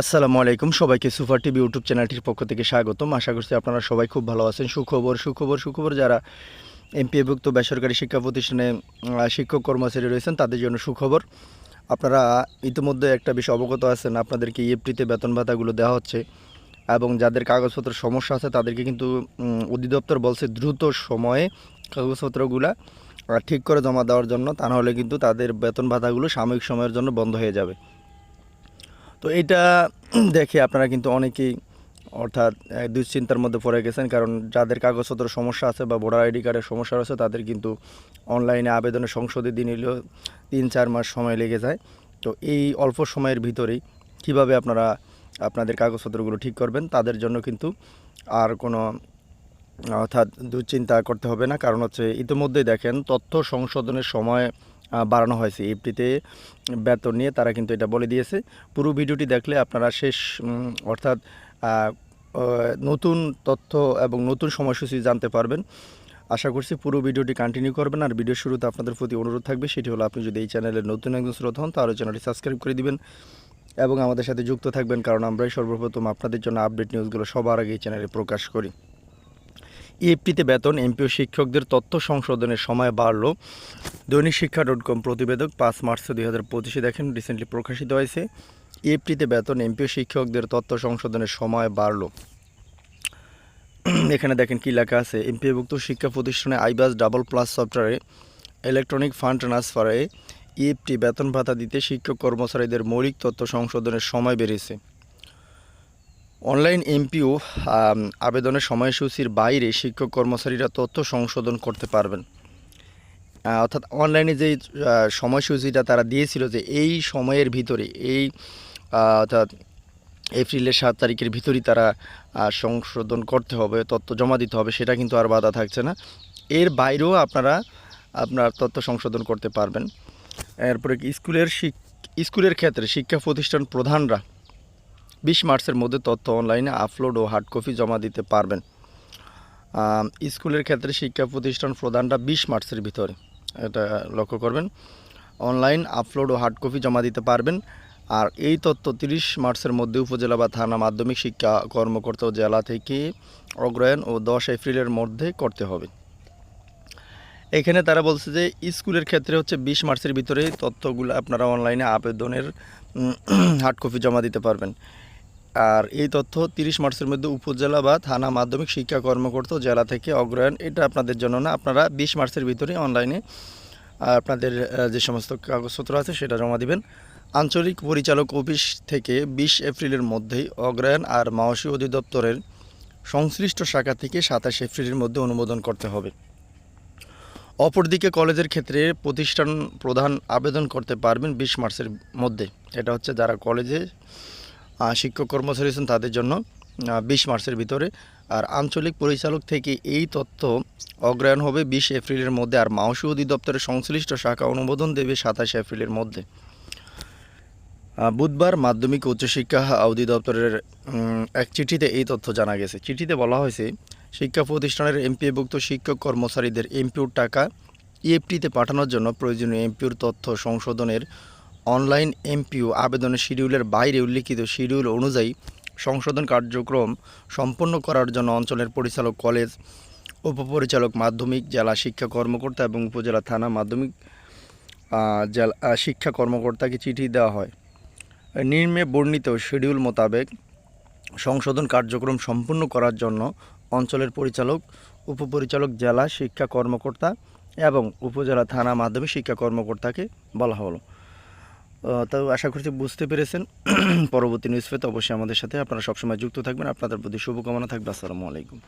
আসসালামু আলাইকুম। সবাইকে সুপার টিভি ইউটিউব চ্যানেলটির পক্ষ থেকে স্বাগতম। আশা করছি আপনারা সবাই খুব ভালো আছেন। সুখবর সুখবর সুখবর যারা এমপিএভুক্ত বেসরকারি শিক্ষা প্রতিষ্ঠানে শিক্ষক কর্মচারী রয়েছেন, তাদের জন্য সুখবর। আপনারা ইতিমধ্যে একটা বিষয় অবগত আছেন, আপনাদেরকে ইএফটিতে বেতন ভাতাগুলো দেওয়া হচ্ছে এবং যাদের কাগজপত্র সমস্যা আছে, তাদেরকে কিন্তু অধিদপ্তর বলছে দ্রুত সময়ে কাগজপত্রগুলা ঠিক করে জমা দেওয়ার জন্য, তা নাহলে কিন্তু তাদের বেতন ভাতাগুলো সাময়িক সময়ের জন্য বন্ধ হয়ে যাবে। তো এটা দেখে আপনারা কিন্তু অনেকেই অর্থাৎ দুশ্চিন্তার মধ্যে পড়ে গেছেন। কারণ যাদের কাগজপত্র সমস্যা আছে বা ভোটার আইডি কার্ডের সমস্যা আছে তাদের কিন্তু অনলাইনে আবেদনের সংসদে দিন এলেও তিন, চার মাস সময় লেগে যায়। তো এই অল্প সময়ের ভিতরেই কীভাবে আপনারা আপনাদের কাগজপত্রগুলো ঠিক করবেন, তাদের জন্য কিন্তু আর কোনো, অর্থাৎ দুশ্চিন্তা করতে হবে না। কারণ হচ্ছে, ইতিমধ্যেই দেখেন, তথ্য সংশোধনের সময় বাড়ানো হয়েছে। এফটিতে বেতন নিয়ে তারা কিন্তু এটা বলে দিয়েছে। পুরো ভিডিওটি দেখলে আপনারা শেষ অর্থাৎ নতুন তথ্য এবং নতুন সময়সূচি জানতে পারবেন। আশা করছি পুরো ভিডিওটি কন্টিনিউ করবেন। আর ভিডিও শুরুতে আপনাদের প্রতি অনুরোধ থাকবে, সেটি হলো আপনি যদি এই চ্যানেলের নতুন একজন শ্রোতা হন, তাহলে চ্যানেলটি সাবস্ক্রাইব করে দিবেন এবং আমাদের সাথে যুক্ত থাকবেন, কারণ আমরাই সর্বপ্রথম আপনাদের জন্য আপডেট নিউজগুলো সবার আগে এই চ্যানেলে প্রকাশ করি। ইএফটিতে বেতন, এমপিও শিক্ষকদের তথ্য সংশোধনের সময় বাড়ল। দৈনিক শিক্ষা ডট কম প্রতিবেদক পাঁচ মার্চ দুই হাজার পঁচিশে দেখেন রিসেন্টলি প্রকাশিত হয়েছে ইএফটিতে বেতন, এমপিও শিক্ষকদের তথ্য সংশোধনের সময় বাড়ল। এখানে দেখেন কী লেখা আছে, এমপিওভুক্ত শিক্ষা প্রতিষ্ঠানে আইবাস ডাবল প্লাস সফটওয়্যারে ইলেকট্রনিক ফান্ড ট্রান্সফারে ইএফটি বেতন ভাতা দিতে শিক্ষক কর্মচারীদের মৌলিক তথ্য সংশোধনের সময় বেড়েছে অনলাইন এমপিও আবেদনের সময়সূচির বাইরে শিক্ষক কর্মচারীরা তথ্য সংশোধন করতে পারবেন। অর্থাৎ অনলাইনে যে সময়সূচিটা তারা দিয়েছিল যে এই সময়ের ভিতরে, এই অর্থাৎ এপ্রিলের সাত তারিখের ভিতরেই তারা সংশোধন করতে হবে, তথ্য জমা দিতে হবে, সেটা কিন্তু আর বাধা থাকছে না। এর বাইরেও আপনারা, আপনার তথ্য সংশোধন করতে পারবেন। এরপরে স্কুলের স্কুলের ক্ষেত্রে শিক্ষা প্রতিষ্ঠান প্রধানরা বিশ মার্চের মধ্যে তথ্য অনলাইনে আপলোড ও হার্ড কপি জমা দিতে পারবেন। স্কুলের ক্ষেত্রে শিক্ষা প্রতিষ্ঠান প্রধানরা বিশ মার্চের ভিতরে। এটা লক্ষ্য করবেন। অনলাইন আপলোড ও হার্ড কপি জমা দিতে পারবেন। আর এই তথ্য তিরিশ মার্চের মধ্যে উপজেলা বা থানা মাধ্যমিক শিক্ষা কর্মকর্তা জেলা থেকে অগ্রহায়ণ ও দশ এপ্রিলের মধ্যে করতে হবে। এখানে তারা বলছে যে, স্কুলের ক্ষেত্রে হচ্ছে বিশ মার্চের ভিতরে তথ্যগুলো আপনারা অনলাইনে আবেদনের হার্ড কপি জমা দিতে পারবেন। আর এই তথ্য তিরিশ মার্চের মধ্যে উপজেলা বা থানা মাধ্যমিক শিক্ষা কর্মকর্তা জেলা থেকে অগ্রহায়ণ এটা আপনাদের জন্য না, আপনারা বিশ মার্চের ভিতরে অনলাইনে আপনাদের যে সমস্ত কাগজপত্র আছে সেটা জমা দিবেন। আঞ্চলিক পরিচালক অফিস থেকে বিশ এপ্রিলের মধ্যেই অগ্রহায়ণ আর মাওসী অধিদপ্তরের সংশ্লিষ্ট শাখা থেকে সাতাশ এপ্রিলের মধ্যে অনুমোদন করতে হবে। অপরদিকে কলেজের ক্ষেত্রে প্রতিষ্ঠান প্রধান আবেদন করতে পারবেন বিশ মার্চের মধ্যে। এটা হচ্ছে যারা কলেজে শিক্ষক কর্মচারী আছেন তাদের জন্য বিশ মার্চের ভিতরে। আর আঞ্চলিক পরিচালক থেকে এই তথ্য অগ্রহায়ণ হবে বিশ এপ্রিলের মধ্যে, আর মাওসী অধিদপ্তরের সংশ্লিষ্ট শাখা অনুমোদন দেবে সাতাশ এপ্রিলের মধ্যে। বুধবার মাধ্যমিক উচ্চশিক্ষা অধিদপ্তরের এক চিঠিতে এই তথ্য জানা গেছে। চিঠিতে বলা হয়েছে, শিক্ষা প্রতিষ্ঠানের এমপিভুক্ত শিক্ষক কর্মচারীদের এমপিউর টাকা ইএফটিতে পাঠানোর জন্য প্রয়োজনীয় এমপিউর তথ্য সংশোধনের অনলাইন এমপিও আবেদনের শিডিউলের বাইরে উল্লিখিত শিডিউল অনুযায়ী সংশোধন কার্যক্রম সম্পন্ন করার জন্য অঞ্চলের পরিচালক কলেজ, উপপরিচালক মাধ্যমিক, জেলা শিক্ষা কর্মকর্তা এবং উপজেলা থানা মাধ্যমিক জেলা শিক্ষা কর্মকর্তাকে চিঠি দেওয়া হয়। নিম্নে বর্ণিত শিডিউল মোতাবেক সংশোধন কার্যক্রম সম্পূর্ণ করার জন্য অঞ্চলের পরিচালক, উপপরিচালক, জেলা শিক্ষা কর্মকর্তা এবং উপজেলা থানা মাধ্যমিক শিক্ষা কর্মকর্তাকে বলা হলো। তো আশা করছি বুঝতে পেরেছেন। পরবর্তী নিউজ পেতে অবশ্যই আমাদের সাথে আপনারা সবসময় যুক্ত থাকবেন। আপনাদের প্রতি শুভকামনা থাকবে। আসসালামু আলাইকুম।